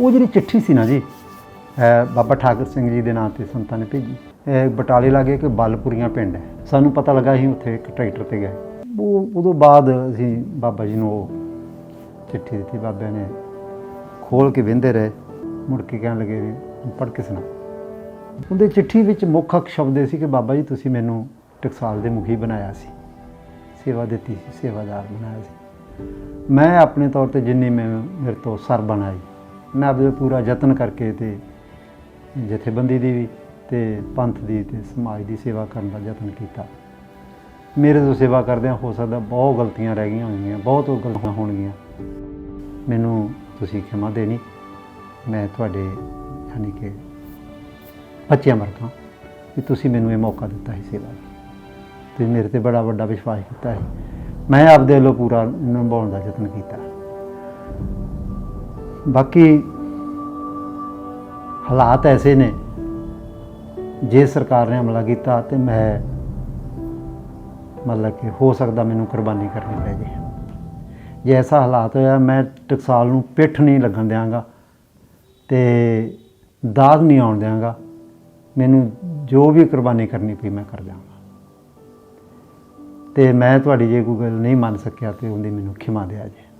ਉਹ ਜਿਹੜੀ ਚਿੱਠੀ ਸੀ ਨਾ ਜੀ ਇਹ ਬਾਬਾ ਠਾਕਰ ਸਿੰਘ ਜੀ ਦੇ ਨਾਂ ਤੇ ਸੰਤਾਂ ਨੇ ਭੇਜੀ, ਇਹ ਬਟਾਲੇ ਲਾਗੇ ਕਿ ਬਲਪੁਰੀਆਂ ਪਿੰਡ ਹੈ। ਸਾਨੂੰ ਪਤਾ ਲੱਗਾ ਅਸੀਂ ਉੱਥੇ ਇੱਕ ਟਰੈਕਟਰ ਤੇ ਗਏ। ਉਹ ਉਦੋਂ ਬਾਅਦ ਅਸੀਂ ਬਾਬਾ ਜੀ ਨੂੰ ਉਹ ਚਿੱਠੀ ਦਿੱਤੀ ਬਾਬੇ ਨੇ ਖੋਲ ਕੇ ਵਿੰਦੇ ਰਹੇ, ਮੁੜ ਕੇ ਕਹਿਣ ਲੱਗੇ ਵੀ ਪੜ੍ਹ ਕੇ ਸੁਣਾ। ਉਹਦੇ ਚਿੱਠੀ ਵਿੱਚ ਮੁੱਖ ਅਕ ਸ਼ਬਦ ਇਹ ਸੀ ਕਿ ਬਾਬਾ ਜੀ ਤੁਸੀਂ ਮੈਨੂੰ ਟਕਸਾਲ ਦੇ ਮੁਖੀ ਬਣਾਇਆ ਸੀ, ਸੇਵਾ ਦਿੱਤੀ ਸੀ, ਸੇਵਾਦਾਰ ਬਣਾਇਆ ਸੀ। ਮੈਂ ਆਪਣੇ ਤੌਰ ਤੇ ਜਿੰਨੀ ਮੈਂ ਮੇਰੇ ਤੋਂ ਸਰ ਬਣਾਈ ਮੈਂ ਆਪਦੇ ਪੂਰਾ ਯਤਨ ਕਰਕੇ ਤੇ ਜਥੇਬੰਦੀ ਦੀ ਵੀ ਤੇ ਪੰਥ ਦੀ ਤੇ ਸਮਾਜ ਦੀ ਸੇਵਾ ਕਰਨ ਦਾ ਯਤਨ ਕੀਤਾ। ਮੇਰੇ ਤੋਂ ਸੇਵਾ ਕਰਦਿਆਂ ਹੋ ਸਕਦਾ ਬਹੁਤ ਗਲਤੀਆਂ ਰਹਿ ਗਈਆਂ ਹੋਣਗੀਆਂ, ਬਹੁਤ ਗਲਤੀਆਂ ਹੋਣਗੀਆਂ। ਮੈਨੂੰ ਤੁਸੀਂ ਖਿਮਾ ਦੇਣੀ, ਮੈਂ ਤੁਹਾਡੇ ਯਾਨੀ ਕਿ ਬੱਚਿਆਂ ਵਰਗਾ ਕਿ ਤੁਸੀਂ ਮੈਨੂੰ ਇਹ ਮੌਕਾ ਦਿੱਤਾ ਹੈ ਸੇਵਾ ਦਾ। ਤੁਸੀਂ ਮੇਰੇ ਤੇ ਬੜਾ ਵੱਡਾ ਵਿਸ਼ਵਾਸ ਕੀਤਾ ਹੈ ਮੈਂ ਆਪਦੇ ਵੱਲੋਂ ਪੂਰਾ ਨਿਭਾਉਣ ਦਾ ਯਤਨ ਕੀਤਾ। ਬਾਕੀ ਹਾਲਾਤ ਐਸੇ ਨੇ, ਜੇ ਸਰਕਾਰ ਨੇ ਹਮਲਾ ਕੀਤਾ ਤੇ ਮੈਂ ਮਤਲਬ ਕਿ ਹੋ ਸਕਦਾ ਮੈਨੂੰ ਕੁਰਬਾਨੀ ਕਰਨੀ ਪੈ ਜੇ। ਜੇ ਐਸਾ ਹਾਲਾਤ ਹੋਇਆ, ਮੈਂ ਟਕਸਾਲ ਨੂੰ ਪਿੱਠ ਨਹੀਂ ਲੱਗਣ ਦਿਆਂਗਾ ਤੇ ਦਾਗ ਨਹੀਂ ਆਉਣ ਦਿਆਂਗਾ। ਮੈਨੂੰ ਜੋ ਵੀ ਕੁਰਬਾਨੀ ਕਰਨੀ ਪਈ, ਮੈਂ ਕਰ ਦਿਆਂਗਾ। ਤੇ ਮੈਂ ਤੁਹਾਡੀ ਜੇ ਕੋਈ ਗੱਲ ਨਹੀਂ ਮੰਨ ਸਕਿਆ ਤੇ ਉਹਦੀ ਮੈਨੂੰ ਖਿਮਾ ਦਿਆ ਜੇ।